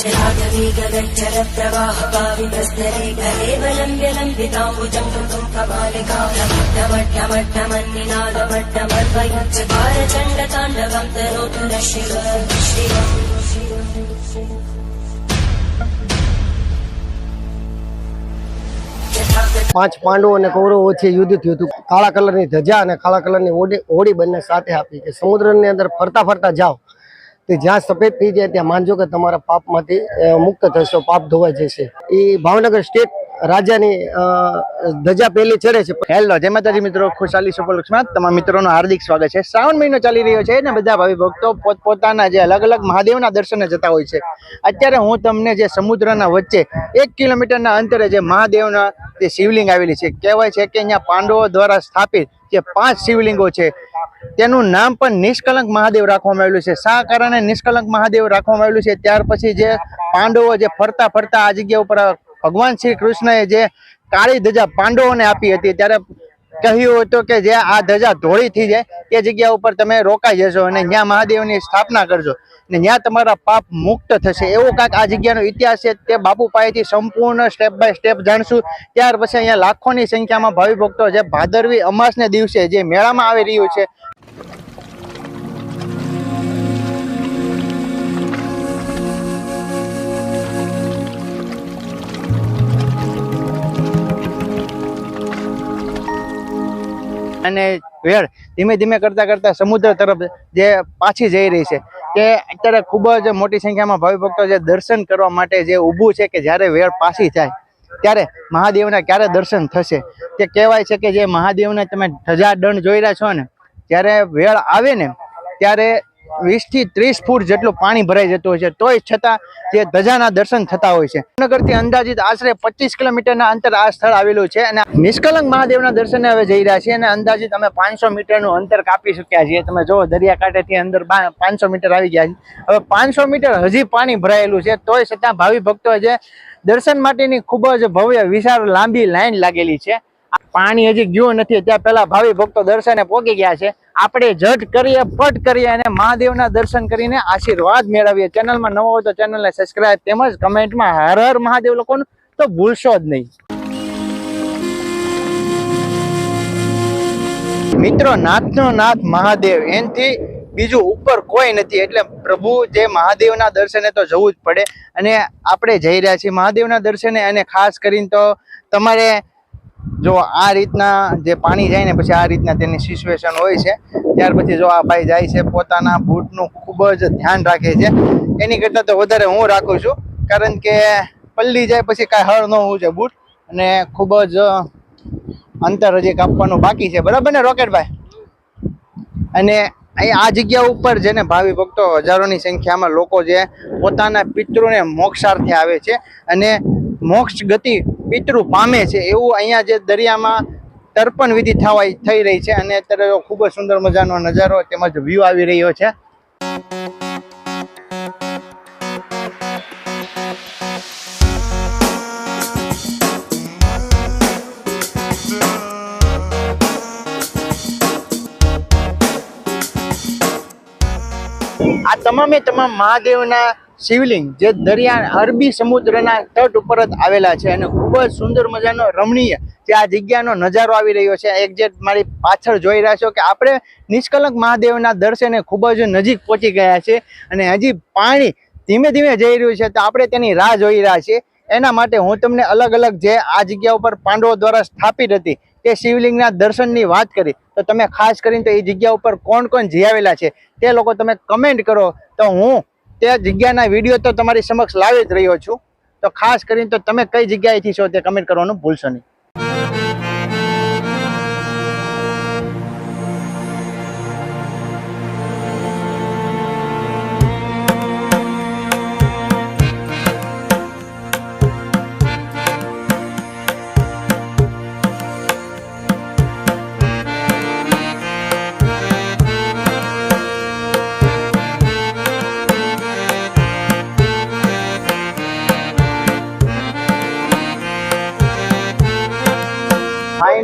चरागवीगगच्चरप्रवाहपावितस्तरे कलेवलम्ब्य लम्बिताम्बुजम् कृतुम् कपालकालमट्टमट्टमट्टमर्वयुच्चकारचण्डताण्डवम् तनोतु न शिव शिव પાંચ પાંડવો અને કૌરવો વચ્ચે યુદ્ધ થયું હતું કાળા કલરની ધજા અને કાળા કલરની ઓડી હોડી બંને સાથે આપી કે સમુદ્રની અંદર ફરતા ફરતા જાઓ તે જ્યાં સફેદ થઈ જાય ત્યાં માનજો કે તમારા પાપમાંથી મુક્ત થશો, પાપ ધોવાઈ જશે. એ ભાવનગર સ્ટેટ રાજાની ધજા પહેલી ચડે છે. હેલો, જય માતાજી મિત્રો, ખુશાલી સુપરલક્ષમાં તમામ મિત્રોનું હાર્દિક સ્વાગત છે. શ્રાવણ મહિનો ચાલી રહ્યો છે ને બધા ભાવિ ભક્તો પોતપોતાના જે અલગ અલગ મહાદેવના દર્શને જતા હોય છે. અત્યારે હું તમને જે સમુદ્રના વચ્ચે એક કિલોમીટરના અંતરે જે મહાદેવના તે શિવલિંગ આવેલી છે, કહેવાય છે કે અહીંયા પાંડવો દ્વારા સ્થાપિત જે પાંચ શિવલિંગો છે તેનું નામ પણ નિષ્કલંક મહાદેવ રાખવામાં આવેલું છે. શા કારણે નિષ્કલંક મહાદેવ રાખવામાં આવેલું છે? ત્યાર પછી જે પાંડવો જે ફરતા ફરતા આ જગ્યા ઉપર ભગવાન શ્રી કૃષ્ણએ જે કાળી ધજા પાંડવોને આપી હતી, ત્યારે કહ્યું હતું કે જે આ ધજા ધોળી જાય તે જગ્યા ઉપર તમે રોકાઈ જશો અને ત્યાં મહાદેવની સ્થાપના કરજો. ને ત્યાં તમારા પાપ મુક્ત થશે. એવો કાંઈક આ જગ્યાનો ઇતિહાસ છે, તે બાપુ પાસેથી સંપૂર્ણ સ્ટેપ બાય સ્ટેપ જાણશું. ત્યાર પછી અહીંયા લાખોની સંખ્યામાં ભાવિ ભક્તો જે ભાદરવી અમાસને દિવસે જે મેળામાં આવી રહ્યું છે અને વેળ, ધીમે ધીમે કરતા કરતા સમુદ્ર તરફ જે પાછી જઈ રહી છે, કે અત્યારે ખૂબ જ મોટી સંખ્યામાં ભાવિ ભક્તો જે દર્શન કરવા માટે જે ઊભું છે કે જ્યારે વેળ પાછી જાય, ત્યારે મહાદેવના ક્યારે દર્શન થશે? તે કહેવાય છે કે જે મહાદેવને તમે ધજા દંડ જોઈ રહ્યા છો ને જ્યારે વેળ આવે ને, ત્યારે વીસથી ત્રીસ ફૂટ જેટલું પાણી ભરાઈ જતું હોય છે. તોય છતાં જે ધજાના દર્શન થતા હોય છે. ભાવનગરથી અંદાજિત આશરે પચીસ કિલોમીટરના અંતર આ સ્થળ આવેલું છે અને નિષ્કલંક મહાદેવના દર્શને હવે જઈ રહ્યા છીએ અને અંદાજિત અમે પાંચસો મીટરનું અંતર કાપી શક્યા છીએ. તમે જો દરિયાકાંઠેથી અંદર પાંચસો મીટર આવી ગયા છે. હવે પાંચસો મીટર હજી પાણી ભરાયેલું છે. તોય છતાં ભાવિ ભક્તો જે દર્શન માટેની ખૂબ જ ભવ્ય વિશાળ લાંબી લાઈન લાગેલી છે. પાણી હજી ગયું નથી. ત્યાં પહેલા ભાવિ ભક્તો દર્શને પહોંચી ગયા છે. આપણે જટ કરીએ ફટ કરીએ અને મહાદેવના દર્શન કરીને આશીર્વાદ મેળવીએ. ચેનલમાં નવો હોય તો ચેનલને સબસ્ક્રાઈબ તેમજ કમેન્ટમાં હર હર મહાદેવ લોકોનું તો ભૂલશો જ નહીં. મિત્રો, નાથનો નાથ મહાદેવ. એનથી બીજું ઉપર કોઈ નથી. એટલે પ્રભુ જે મહાદેવના દર્શને તો જવું જ પડે. અને આપણે જઈ રહ્યા છીએ મહાદેવના દર્શને અને ખાસ કરીને તો તમારે જો આ રીતના જે પાણી જાય ને પછી આ રીતના તેની સિચ્યુએશન હોય છે, ત્યાર પછી જો આ ભાઈ જાય છે, પોતાના બૂટનું ખૂબ જ ધ્યાન રાખે છે. એની કરતાં તો વધારે હું રાખું છું, કારણ કે પલ્લી જાય પછી કાંઈ હળ ન હોવું છે બૂટ, અને ખૂબ જ અંતર હજી કાપવાનું બાકી છે. બરાબર ને, રોકેટભાઈ? અને અહીં આ જગ્યા ઉપર જેને ભાવિ ભક્તો હજારોની સંખ્યામાં લોકો જે પોતાના પિતૃને મોક્ષાર્થે આવે છે, અને મોક્ષ ગતિ પિતૃ પામે છે એવું અહીંયા જે દરિયામાં તર્પણ વિધિ થવાય થઈ રહી છે. અને અત્યારે ખૂબ જ સુંદર મજાનો નજારો તેમજ વ્યૂ આવી રહ્યો છે. આ તમામે તમામ મહાદેવના શિવલિંગ જે દરિયા અરબી સમુદ્રના તટ ઉપર જ આવેલા છે અને ખૂબ જ સુંદર મજાનો રમણીય જે આ જગ્યાનો નજારો આવી રહ્યો છે. એક જે મારી પાછળ જોઈ રહ્યા છો કે આપણે નિષ્કલંક મહાદેવના દર્શને ખૂબ જ નજીક પહોંચી ગયા છે અને હજી પાણી ધીમે ધીમે જઈ રહ્યું છે તો આપણે તેની રાહ જોઈ રહ્યા છીએ. એના માટે હું તમને અલગ અલગ જે આ જગ્યા ઉપર પાંડવો દ્વારા સ્થાપિત હતી તે શિવલિંગના દર્શનની વાત કરી, તો તમે ખાસ કરીને તો એ જગ્યા ઉપર કોણ કોણ જઈ આવેલા છે તે લોકો તમે કમેન્ટ કરો, તો હું તે જગ્યાના વીડિયો તો તમારી સમક્ષ લાવી જ રહ્યો છું. તો ખાસ કરીને તો તમે કઈ જગ્યાએથી છો તે કમેન્ટ કરવાનું ભૂલશો નહીં.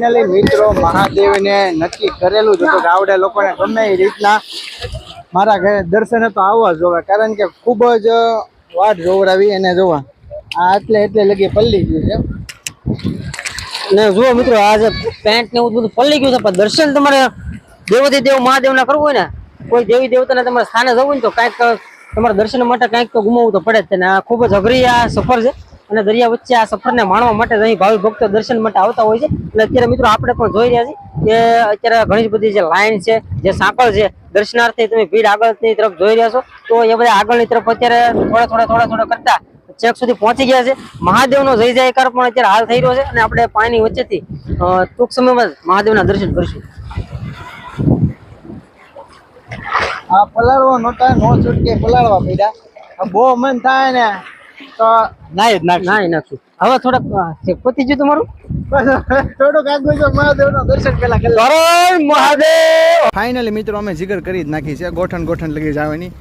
ફાઇનલી મિત્રો, મહાદેવને નક્કી કરેલું જ હતું કે આવડે લોકોને ગમે એ રીતના મારા ઘરે દર્શને તો આવવા જોવે, કારણ કે ખૂબ જ વાટ જોવડાવી એને જોવા. આ એટલે એટલે લગી પલ્લી ગયું છે. ને જુઓ મિત્રો, આ જે પેન્ટ ને બધું પલ્લી ગયું છે, પણ દર્શન તમારે દેવોથી દેવ મહાદેવના કરવું હોય ને, કોઈ દેવી દેવતાના તમારે સ્થાને જવું ને, તો કાંઈક તમારા દર્શન માટે કાંઈક તો ગુમાવવું તો પડે જ છે ને. આ ખૂબ જ અઘરી આ સફર છે. અને દરિયા વચ્ચે આ સફરને માણવા માટે અહીં ભાવિ ભક્તો દર્શન માટે આવતા હોય છે. એટલે અત્યારે મિત્રો આપણે પણ જોઈ રહ્યા છીએ કે અત્યારે ઘણી બધી જે લાઈન છે, જે સાંકળ છે, દર્શનાર્થી તમે ભીડ આગળની તરફ જોઈ રહ્યા છો. તો એ બધા આગળની તરફ અત્યારે થોડા થોડા થોડા થોડા કરતા ચેક સુધી પહોંચી ગયા છે. મહાદેવનો જય જયકાર પણ અત્યારે હાલ થઈ રહ્યો છે અને આપણે પાણીની વચ્ચેથી ટૂંક સમયમાં મહાદેવના દર્શન કરીશું. આ પલાળવા નોતા નો છૂટકે પલાળવા પડ્યા. બહુ મન થાય ને. તો નાય જ નાખ ના નાખશું. હવે થોડાક પતી ગયું તમારું? થોડુંક આગળ જો મહાદેવના દર્શન પેલા કરી કરણ મહાદેવ! ફાઇનલી મિત્રો અમે જીગર કરી જ નાખી છે. ગોઠણ ગોઠણ લગી જવાની.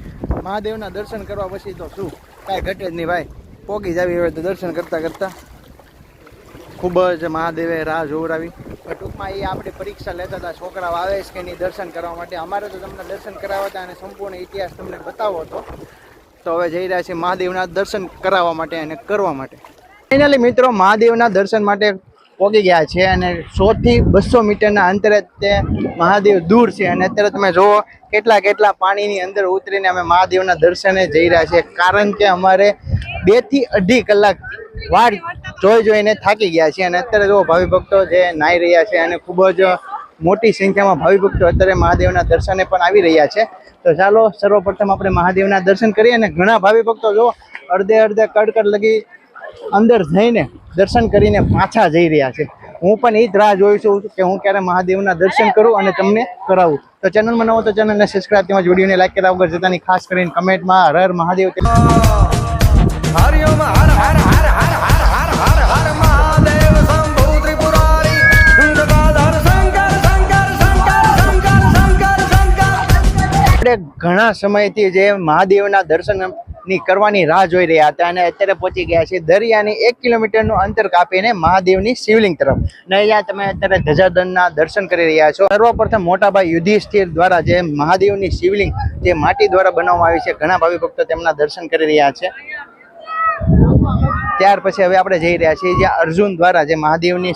મહાદેવના દર્શન કરવા પછી તો શું? કાંઈ ઘટે જ નહીં ભાઈ. પોગી જ આવી હોય તો દર્શન કરતા કરતા. ખૂબ જ મહાદેવે રાહ જોવરાવી ટૂંકમાં એ આપણી પરીક્ષા લેતા હતા. છોકરાઓ આવે છે કે નહીં દર્શન કરવા માટે. અમારે તો તમને દર્શન કરાવતા હતા અને સંપૂર્ણ ઇતિહાસ તમને બતાવો હતો તો હવે જઈ રહ્યા છીએ મહાદેવના દર્શન કરાવવા માટે અને કરવા માટે. ફાઇનલી મિત્રો, મહાદેવના દર્શન માટે પહોંચી ગયા છે અને સોથી બસો મીટરના અંતરે તે મહાદેવ દૂર છે અને અત્યારે તમે જુઓ કેટલા કેટલા પાણીની અંદર ઉતરીને અમે મહાદેવના દર્શને જઈ રહ્યા છીએ. કારણ કે અમારે બેથી અઢી કલાક વાર જોઈ જોઈને થાકી ગયા છીએ અને અત્યારે જો ભાવિ ભક્તો જે નાહી રહ્યા છે અને ખૂબ જ મોટી સંખ્યામાં ભાવિ ભક્તો અત્યારે મહાદેવના દર્શને પણ આવી રહ્યા છે. તો ચાલો, સર્વપ્રથમ આપણે મહાદેવના દર્શન કરીએ અને ઘણા ભાવિ ભક્તો જો અડધે અડધે કડકડ લગી અંદર જઈને દર્શન કરીને પાછા જઈ રહ્યા છે. હું પણ એ જ રાહ જોઈ છું કે હું ક્યારે મહાદેવના દર્શન કરું અને તમને કરાવું. તો ચેનલમાં નવો તો ચેનલને સબસ્ક્રાઈબ તેમજ વિડીયોને લાઈક કર્યા વગર જતાની ખાસ કરીને કમેન્ટમાં હર હર મહાદેવ. ઘણા સમયથી જે મહાદેવના દર્શનની કરવાની રાહ જોઈ રહ્યા હતા અને અત્યારે પહોંચી ગયા છે. દરિયાની એક કિલોમીટરનું અંતર કાપીને મહાદેવની શિવલિંગ તરફ. અને અહીંયા તમે અત્યારે ધજાદનના દર્શન કરી રહ્યા છો. સર્વપ્રથમ મોટાભાઈ યુધિષ્ઠિર દ્વારા જે મહાદેવની શિવલિંગ જે માટી દ્વારા બનાવવામાં આવી છે, ઘણા ભાવિ ભક્તો તેમના દર્શન કરી રહ્યા છે. ત્યાર પછી હવે આપણે જઈ રહ્યા છીએ જ્યાં અર્જુન દ્વારા જે મહાદેવની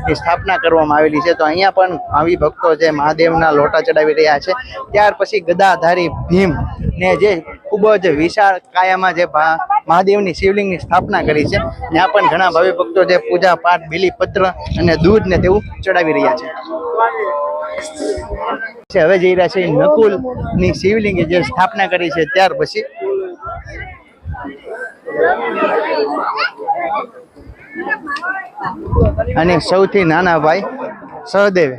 શિવલિંગની સ્થાપના કરવામાં આવેલી છે. તો અહીંયા પણ ભાવિ ભક્તો જે મહાદેવના લોટા ચડાવી રહ્યા છે. ત્યાર પછી ગદાધારી ભીમ ને જે ખૂબ જ વિશાળ કાયામાં જે મહાદેવની શિવલિંગની સ્થાપના કરી છે. ત્યાં પણ ઘણા ભાવિ ભક્તો જે પૂજા પાઠ બીલીપત્ર અને દૂધ ને તેવું ચડાવી રહ્યા છે. હવે જઈ રહ્યા છે નકુલની શિવલિંગે જે સ્થાપના કરી છે. ત્યાર પછી અને સૌથી નાના ભાઈ સહદેવે,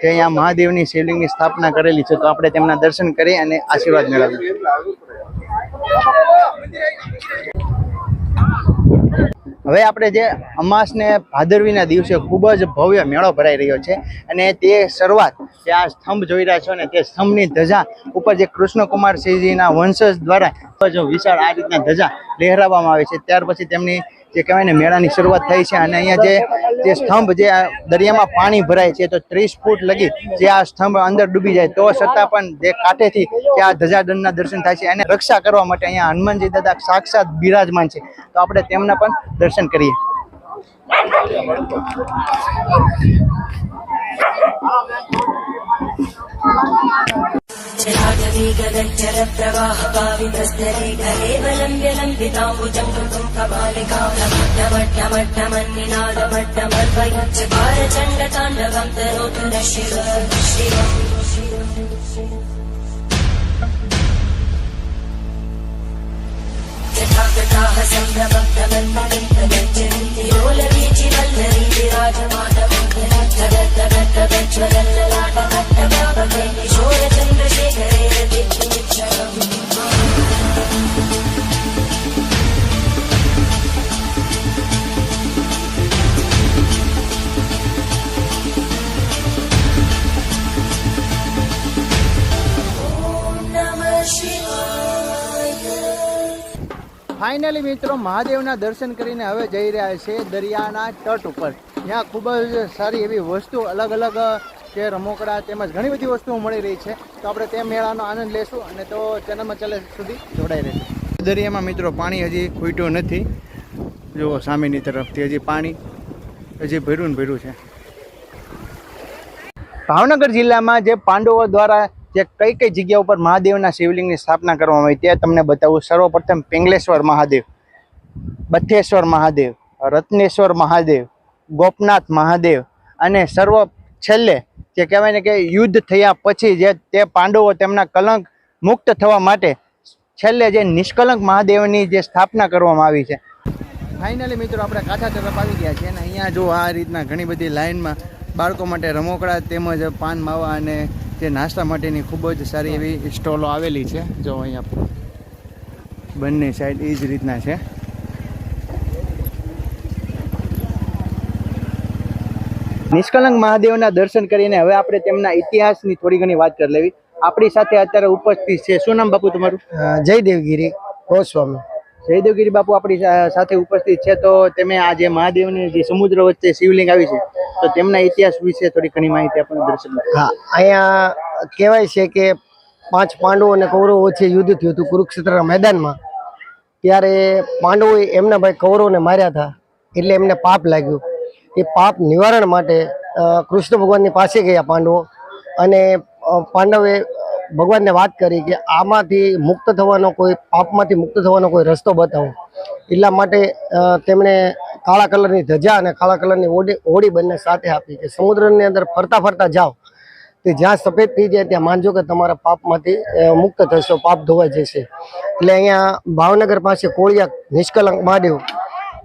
જે અહીંયા મહાદેવની શિવલિંગની સ્થાપના કરેલી છે, તો આપણે તેમના દર્શન કરી અને આશીર્વાદ મેળવીએ. હવે આપણે જે અમાસ ને ભાદરવીના દિવસે ખૂબ જ ભવ્ય મેળો ભરાઈ રહ્યો છે અને તે શરૂઆત જે આ સ્તંભ જોઈ રહ્યા છો ને તે સ્તંભની ધજા ઉપર જે કૃષ્ણકુમાર સિંહજીના વંશજ દ્વારા ખૂબ વિશાળ આ રીતના ધજા લહેરાવવામાં આવે છે. ત્યાર પછી તેમની જે કહેવાય ને, મેળાની શરૂઆત થઈ છે અને અહીંયા જે જે સ્તંભ જે દરિયામાં પાણી ભરાય છે, તો ત્રીસ ફૂટ લગી જે આ સ્તંભ અંદર ડૂબી જાય, તો છતાં પણ જે કાંઠેથી જે આ ધજાદંડના દર્શન થાય છે, એને રક્ષા કરવા માટે અહીંયા હનુમાનજી દાદા સાક્ષાત બિરાજમાન છે. તો આપણે તેમના પણ દર્શન કરીએ. चलाजवेगदज्जल प्रवाहपावितस्तरे कलेवलम्ब्य लम्बिताम्बुजम् कृतुम् कपालिकामट्टमट्टमन्निनादमट्टमर्वयुच्चकारचण्डताण्डवम् तनोतु न शिव शिवम् तथागताः सङ्गभक्तमन्मलिन्दगज्जन्ति लोलवीचिवल्लरी विराजमानवम् ફાઇનલી મિત્રો મહાદેવના દર્શન કરીને હવે જઈ રહ્યા છે દરિયાના તટ ઉપર. ત્યાં ખૂબ જ સારી એવી વસ્તુ, અલગ અલગ જે રમકડા તેમજ ઘણી બધી વસ્તુઓ મળી રહી છે. તો આપણે તે મેળાનો આનંદ લેશું અને તો ચેનલમાં ચાલે સુધી જોડાઈ રહેશું દરિયામાં મિત્રો પાણી હજી ખૂટ્યું નથી. જુઓ સામેની તરફથી હજી પાણી હજી ભર્યું ને ભર્યું છે. ભાવનગર જિલ્લામાં જે પાંડવો દ્વારા જે કઈ કઈ જગ્યા ઉપર મહાદેવના શિવલિંગની સ્થાપના કરવામાં આવી, તે તમને બતાવું. સર્વપ્રથમ પિંગલેશ્વર મહાદેવ. બથેશ્વર મહાદેવ, રત્નેશ્વર મહાદેવ, ગોપનાથ મહાદેવ અને સર્વ છેલ્લે જે કહેવાય ને કે યુદ્ધ થયા પછી જે તે પાંડવો તેમના કલંક મુક્ત થવા માટે છેલ્લે જે નિષ્કલંક મહાદેવની જે સ્થાપના કરવામાં આવી છે. ફાઇનલી મિત્રો આપણે કાંઠા તરફ આવી ગયા છે અને અહીંયા જો આ રીતના ઘણી બધી લાઇનમાં બાળકો માટે રમોકડા તેમજ પાન માવા અને જે નાસ્તા માટેની ખૂબ જ સારી એવી સ્ટોલો આવેલી છે. જો અહીંયા બંને સાઈડ એ જ રીતના છે. નિષ્કલંક મહાદેવના દર્શન કરીને હવે આપણે તેમના ઇતિહાસની થોડી ઘણી વાત કરી લેવી. આપણી સાથે અત્યારે ઉપસ્થિત છે. શું નામ બાપુ તમારું? જય દેવગીરી ગોસ્વામી. જયદેવગીરી બાપુ આપણી સાથે ઉપસ્થિત છે. તો તમે આ જે મહાદેવની જે સમુદ્ર વચ્ચે શિવલિંગ આવી છે તો તેમના ઇતિહાસ વિશે થોડી ઘણી માહિતી આપણને દર્શન હા અહીંયા કહેવાય છે કે પાંચ પાંડવો અને કૌરવો વચ્ચે યુદ્ધ થયું હતું કુરુક્ષેત્રના મેદાનમાં. ત્યારે પાંડવોએ એમના ભાઈ કૌરવને માર્યા હતા. એટલે એમને પાપ લાગ્યું. એ પાપ નિવારણ માટે કૃષ્ણ ભગવાનની પાસે ગયા પાંડવો. અને પાંડવે ભગવાનને વાત કરી કે આમાંથી મુક્ત થવાનો કોઈ, પાપમાંથી મુક્ત થવાનો કોઈ રસ્તો બતાવો. એટલા માટે તેમણે કાળા કલરની ધજા અને કાળા કલરની ઓડી હોડી બંને સાથે આપી કે સમુદ્રની અંદર ફરતા ફરતા જાઓ. તે જ્યાં સફેદ થઈ જાય ત્યાં માનજો કે તમારા પાપમાંથી મુક્ત થશો, પાપ ધોવાઈ જશે. એટલે અહીંયા ભાવનગર પાસે કોળિયા નિષ્કલંક મહાદેવ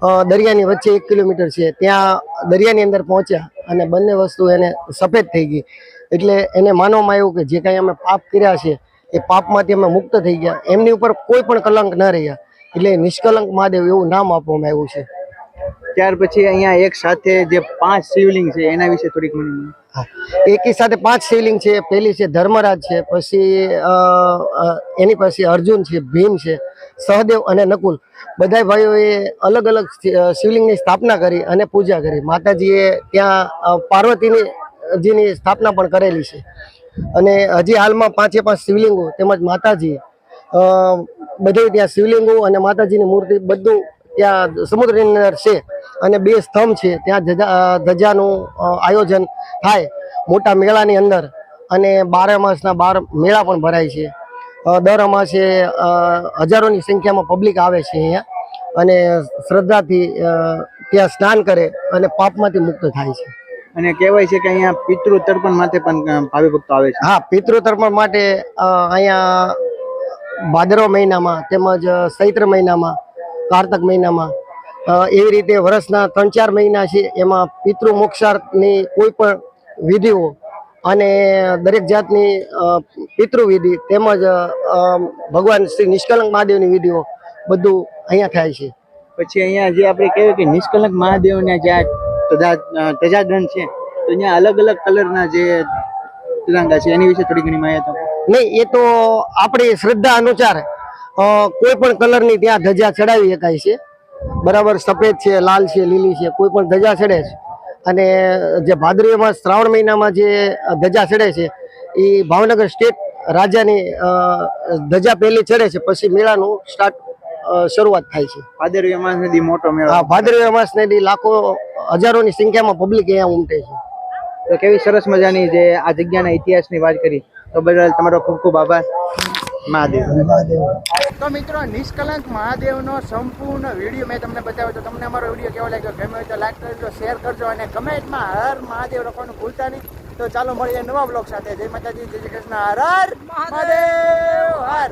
દરિયાની વચ્ચે એક કિલોમીટર છે. ત્યાં દરિયાની અંદર પહોંચ્યા અને બંને વસ્તુ એને સફેદ થઈ ગઈ. એટલે એને માનવામાં આવ્યું કે જે કાંઈ અમે પાપ કર્યા છે એ પાપમાંથી અમે મુક્ત થઈ ગયા. એમની ઉપર કોઈ પણ કલંક ન રહ્યા. એટલે નિષ્કલંક મહાદેવ એવું નામ આપવામાં આવ્યું છે. ત્યાર પછી અહીંયા એક સાથે જે પાંચ શિવલિંગ છે એના વિશે થોડીક. એકી સાથે પાંચ શિવલિંગ છે પહેલી છે ધર્મરાજ છે પછી એની પાસે અર્જુન છે ભીમ છે. સહદેવ અને નકુલ બધા ભાઈઓએ અલગ અલગ શિવલિંગની સ્થાપના કરી અને પૂજા કરી. માતાજીએ ત્યાં પાર્વતીની જીની સ્થાપના પણ કરેલી છે. અને હજી હાલમાં પાંચે પાંચ શિવલિંગો તેમજ માતાજી બધે ત્યાં શિવલિંગો અને માતાજીની મૂર્તિ બધું ત્યાં સમુદ્રની અંદર છે અને બે સ્તંભ છે. ત્યાં ધજાનું આયોજન થાય. મોટા મેળાની અંદર અને બારે માસના બાર મેળા પણ ભરાય છે. દર અમાસે હજારોની સંખ્યામાં પબ્લિક આવે છે અહીંયા. અને શ્રદ્ધાથી ત્યાં સ્નાન કરે અને પાપમાંથી મુક્ત થાય છે. અને કહેવાય છે કે અહીંયા પિતૃ તર્પણ માટે પણ ભાવિ ભક્તો આવે છે. હા પિતૃતર્પણ માટે અહીંયા ભાદરવા મહિનામાં તેમજ ચૈત્ર મહિનામાં કારતક મહિનામાં એવી રીતે વર્ષના ત્રણ ચાર મહિના છે એમાં પિતૃ મોક્ષાર્થની કોઈ પણ વિધિઓ અને દરેક જાતની પિતૃવિધિ તેમજ ભગવાન શ્રી નિષ્કલંક મહાદેવની વિધિઓ બધું અહીંયા થાય છે. પછી અહીંયા જે આપણે કહેવાય કે નિષ્કલંક મહાદેવના જે ધજાદંડ છે તો અહીંયા અલગ અલગ કલરના જે તિરંગા છે એની વિશે થોડી ઘણી માહિતી નહીં એ તો આપણી શ્રદ્ધા અનુસાર કોઈ પણ કલરની ત્યાં ધજા ચડાવી શકાય છે. બરાબર સફેદ છે લાલ છે લીલી છે કોઈ પણ ધજા ચડે છે. અને જે ભાદરવીમાં શ્રાવણ મહિનામાં જે ધજા ચડે છે એ ભાવનગર સ્ટેટ રાજાની ધજા પહેલી ચડે છે પછી મેળાનું સ્ટાર્ટ શરૂઆત થાય છે. ભાદરવી અમાસ નદી મોટો મેળો. હા ભાદરવી અમાસ ને લાખો હજારોની સંખ્યામાં પબ્લિક અહીંયા ઉમટે છે. તો કેવી સરસ મજાની જે આ જગ્યાના ઇતિહાસની વાત કરી તો બદલ તમારો ખૂબ ખૂબ આભાર. મહાદેવ. તો મિત્રો, નિષ્કલંક મહાદેવનો સંપૂર્ણ વીડિયો મેં તમને બતાવ્યો તો તમને અમારો વીડિયો કેવો લાગ્યો? ગમે હોય તો લાઈક કરજો શેર કરજો અને કમેન્ટમાં હર મહાદેવ લખવાનું ભૂલતા નહીં. તો ચાલો મળીએ નવા બ્લોગ સાથે. જય માતાજી, જય કૃષ્ણ. હર હર મહાદેવ, હર.